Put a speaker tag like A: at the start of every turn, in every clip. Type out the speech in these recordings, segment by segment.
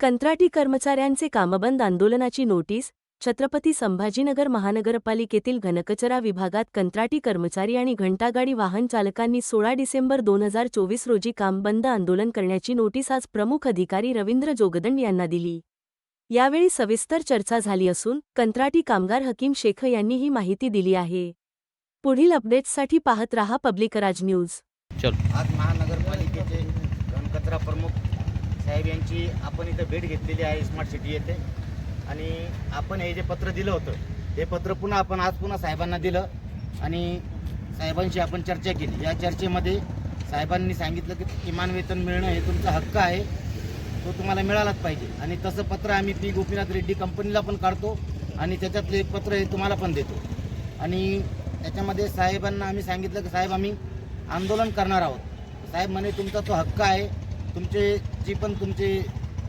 A: कंत्राटी कर्मचाऱ्यांचे कामबंद आंदोलनाची नोटीस छत्रपती संभाजीनगर महानगरपालिकेतील घनकचरा विभागात कंत्राटी कर्मचारी आणि घंटागाडी वाहन चालकांनी सोळा डिसेंबर दोन हजार चोवीस रोजी कामबंद आंदोलन करण्याची नोटीस आज प्रमुख अधिकारी रवींद्र जोगदंड यांना दिली. यावेळी सविस्तर चर्चा झाली असून कंत्राटी कामगार हकीम शेख यांनी ही माहिती दिली आहे. पुढील अपडेट्ससाठी पाहत रहा पब्लिक राज न्यूज.
B: चल.
C: आज महानगरपालिकेचे घनकचरा प्रमुख साहेब यांची आपण इथं भेट घेतलेली आहे स्मार्ट सिटी येथे. आणि आपण हे जे पत्र दिलं होतं हे पत्र पुन्हा आपण आज पुन्हा साहेबांना दिलं आणि साहेबांशी आपण चर्चा केली. या चर्चेमध्ये साहेबांनी सांगितलं की किमान वेतन मिळणं हे तुमचा हक्क आहे तो तुम्हाला मिळालाच पाहिजे. आणि तसं पत्र आम्ही पी गोपीनाथ रेड्डी कंपनीला पण काढतो आणि त्याच्यातलं एक पत्र हे तुम्हाला पण देतो. आणि त्याच्यामध्ये साहेबांना आम्ही सांगितलं की साहेब आम्ही आंदोलन करणार आहोत. साहेब म्हणे तुमचा तो हक्क आहे तुमचे जी पण तुमचे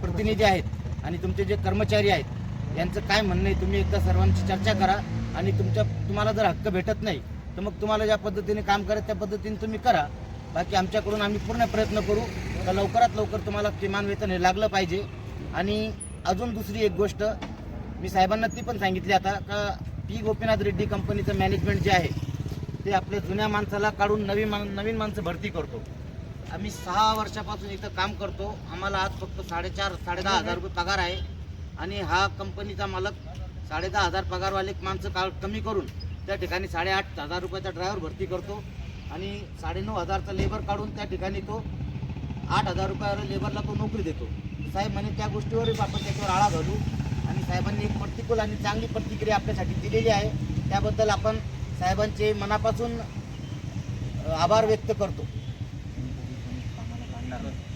C: प्रतिनिधी आहेत आणि तुमचे जे कर्मचारी आहेत यांचं काय म्हणणं आहे तुम्ही एकदा सर्वांची चर्चा करा आणि तुमच्या तुम्हाला जर हक्क भेटत नाही तर मग तुम्हाला ज्या पद्धतीने काम करत त्या पद्धतीने तुम्ही करा. बाकी आमच्याकडून आम्ही पूर्ण प्रयत्न करू. तर लवकरात लवकर तुम्हाला किमान वेतन हे लागलं पाहिजे. आणि अजून दुसरी एक गोष्ट मी साहेबांना ती पण सांगितली आता का पी गोपीनाथ रेड्डी कंपनीचं मॅनेजमेंट जे आहे ते आपल्या जुन्या माणसाला काढून नवीन मा नवीन माणसं भरती करतो. आम्ही सहा वर्षापासून इथं काम करतो. आम्हाला आज फक्त साडेचार साडेदहा हजार रुपये पगार आहे. आणि हा कंपनीचा मालक साडेदहा हजार पगारवाले माणसं का कमी करून त्या ठिकाणी साडेआठ हजार रुपयाचा ड्रायव्हर भरती करतो. आणि साडेनऊ हजारचा लेबर काढून त्या ठिकाणी तो आठ हजार रुपयावर लेबरला तो नोकरी देतो. साहेब म्हणे त्या गोष्टीवर आपण त्याच्यावर आळा घालू. आणि साहेबांनी एक प्रतिकूल आणि चांगली प्रतिक्रिया आपल्यासाठी दिलेली आहे. त्याबद्दल आपण साहेबांचे मनापासून आभार व्यक्त करतो. la.